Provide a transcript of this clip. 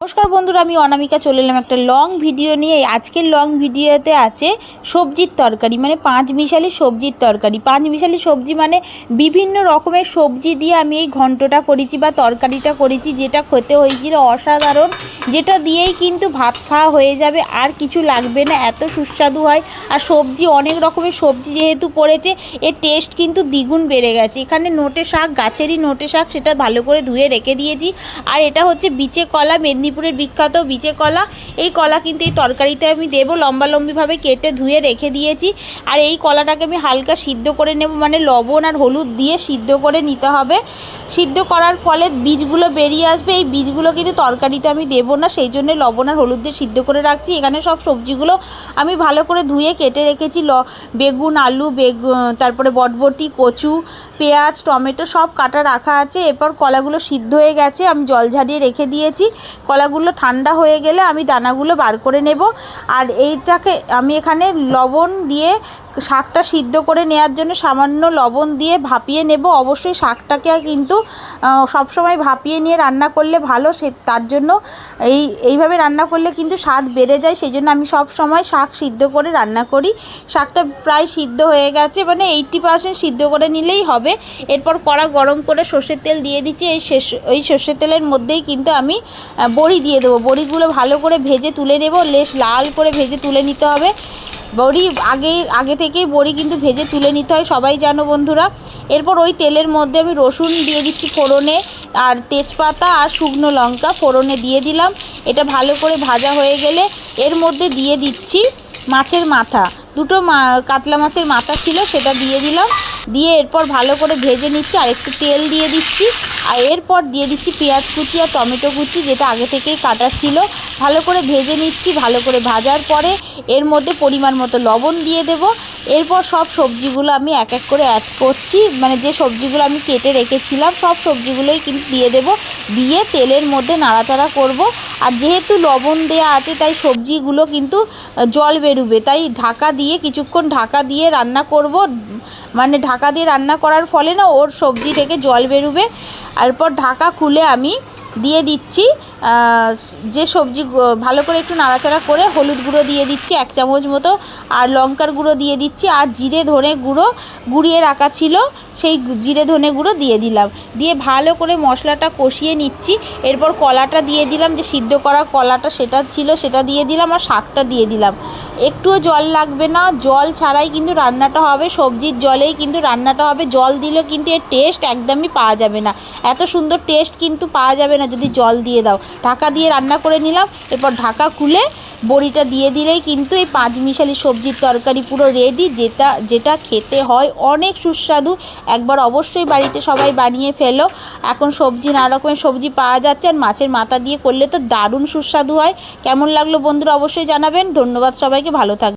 নমস্কার বন্ধুরা, আমি অনামিকা, চলে এলাম একটা লং ভিডিও নিয়ে। আজকের লং ভিডিওতে আছে সবজির তরকারি মানে পাঁচ মিশালি সবজির তরকারি। পাঁচ মিশালি সবজি মানে বিভিন্ন রকমের সবজি দিয়ে আমি এই ঘন্টটা করেছি বা তরকারিটা করেছি, যেটা খেতে হয়েছিল অসাধারণ। যেটা দিয়েই কিন্তু ভাত খাওয়া হয়ে যাবে, আর কিছু লাগবে না, এত সুস্বাদু হয়। আর সবজি, অনেক রকমের সবজি যেহেতু পড়েছে, এর টেস্ট কিন্তু দ্বিগুণ বেড়ে গেছে। এখানে নোটে শাক, গাছেরই নোটে শাক, সেটা ভালো করে ধুয়ে রেখে দিয়েছি। আর এটা হচ্ছে বিচে কলা, মেদিনীপুরের বিখ্যাত বিচে কলা। এই কলা কিন্তু এই তরকারিতে আমি দেবো লম্বা লম্বিভাবে কেটে ধুয়ে রেখে দিয়েছি। আর এই কলাটাকে আমি হালকা সিদ্ধ করে নেব মানে লবণ আর হলুদ দিয়ে সিদ্ধ করে নিতে হবে। সিদ্ধ করার ফলে বীজগুলো বেরিয়ে আসবে, এই বীজগুলো কিন্তু তরকারিতে আমি দেবো না, সেই জন্য লবণ আর হলুদ দিয়ে সিদ্ধ করে রাখছি। এখানে সব সবজিগুলো আমি ভালো করে ধুয়ে কেটে রেখেছি। ল, বেগুন, আলু, বেগু তারপরে বটবটি, কচু, পেঁয়াজ, টমেটো সব কাটা রাখা আছে। এরপর কলাগুলো সিদ্ধ হয়ে গেছে, আমি জল ঝাড়িয়ে রেখে দিয়েছি। কলাগুলো ঠান্ডা হয়ে গেলে আমি দানাগুলো বার করে নেব। আর এইটাকে আমি এখানে লবণ দিয়ে শাকটা সিদ্ধ করে নেওয়ার জন্য সামান্য লবণ দিয়ে ভাপিয়ে নেব। অবশ্যই শাকটাকে কিন্তু সবসময় ভাপিয়ে নিয়ে রান্না করলে ভালো। সে, তার জন্য এই, এইভাবে রান্না করলে কিন্তু স্বাদ বেড়ে যায়। সেই জন্য আমি সব সময় শাক সিদ্ধ করে রান্না করি। শাকটা প্রায় সিদ্ধ হয়ে গেছে মানে এইটটি পার্সেন্ট সিদ্ধ করে নিলেই হবে। এরপর কড়া গরম করে সর্ষের তেল দিয়ে দিচ্ছি। এই শেষ ওই সর্ষের তেলের মধ্যেই কিন্তু আমি বড়ি দিয়ে দেবো। বড়িগুলো ভালো করে ভেজে তুলে নেব। লেশ লাল করে ভেজে তুলে নিতে হবে। বড়ি আগে আগে থেকেই বড়ি কিন্তু ভেজে তুলে নিতে হয়, সবাই জানো বন্ধুরা। এরপর ওই তেলের মধ্যে আমি রসুন দিয়ে দিচ্ছি ফোড়নে, আর তেজপাতা আর শুকনো লঙ্কা ফোড়নে দিয়ে দিলাম। এটা ভালো করে ভাজা হয়ে গেলে এর মধ্যে দিয়ে দিচ্ছি মাছের মাথা। দুটো কাতলা মাছের মাথা ছিল, সেটা দিয়ে দিলাম। দিয়ে এরপর ভালো করে ভেজে নিচ্ছি, আর একটু তেল দিয়ে দিচ্ছি। আর এরপর দিয়ে দিচ্ছি পেঁয়াজ কুচি আর টমেটো কুচি, যেটা আগে থেকেই কাটা ছিল। ভালো করে ভেজে নিচ্ছি, ভালো করে ভাজার পরে এর মধ্যে পরিমাণ মতো লবণ দিয়ে দেব। এরপর সব সবজিগুলো আমি এক এক করে অ্যাড করছি। মানে যে সবজিগুলো আমি কেটে রেখেছিলাম, সব সবজিগুলোই কিন্তু দিয়ে দেব। দিয়ে তেলের মধ্যে নাড়াচাড়া করব। আর যেহেতু লবণ দেওয়া আছে, তাই সবজিগুলো কিন্তু জল বেরোবে। তাই ঢাকা দিয়ে, কিছুক্ষণ ঢাকা দিয়ে রান্না করব। মানে ঢাকা দিয়ে রান্না করার ফলে না ওর সবজি থেকে জল বেরোবে। এরপর ঢাকা খুলে আমি দিয়ে দিচ্ছি যে সবজি ভালো করে একটু নাড়াচাড়া করে হলুদ গুঁড়ো দিয়ে দিচ্ছি, এক চামচ মতো, আর লঙ্কার গুঁড়ো দিয়ে দিচ্ছি, আর জিরে ধনে গুঁড়ো গুঁড়িয়ে রাখা ছিল, সেই জিরে ধনে গুঁড়ো দিয়ে দিলাম। দিয়ে ভালো করে মশলাটা কষিয়ে নিচ্ছি, এরপর কলাটা দিয়ে দিলাম, যে সিদ্ধ করা কলাটা সেটা ছিল সেটা দিয়ে দিলাম, আর শাকটা দিয়ে দিলাম। একটুও জল লাগবে না, জল ছাড়াই কিন্তু রান্নাটা হবে, সবজির জলেই কিন্তু রান্নাটা হবে, জল দিলে কিন্তু এর টেস্ট একদমই পাওয়া যাবে না। এত সুন্দর টেস্ট কিন্তু পাওয়া যাবে না যদি জল দিয়ে দাও। ঢাকা দিয়ে রান্না করে নিলাম, এরপর ঢাকা খুলে বড়িটা দিয়ে দিলেই কিন্তু এই পাঁচ মিশালি সবজির তরকারি পুরো রেডি যেটা যেটা খেতে হয় অনেক সুস্বাদু। একবার অবশ্যই বাড়িতে সবাই বানিয়ে ফেলো। এখন সবজি নানা রকমের সবজি পাওয়া যাচ্ছে, আর মাছের মাথা দিয়ে করলে তো দারুণ সুস্বাদু হয়। কেমন লাগল বন্ধুরা অবশ্যই জানাবেন। ধন্যবাদ সবাইকে, ভালো থাকবে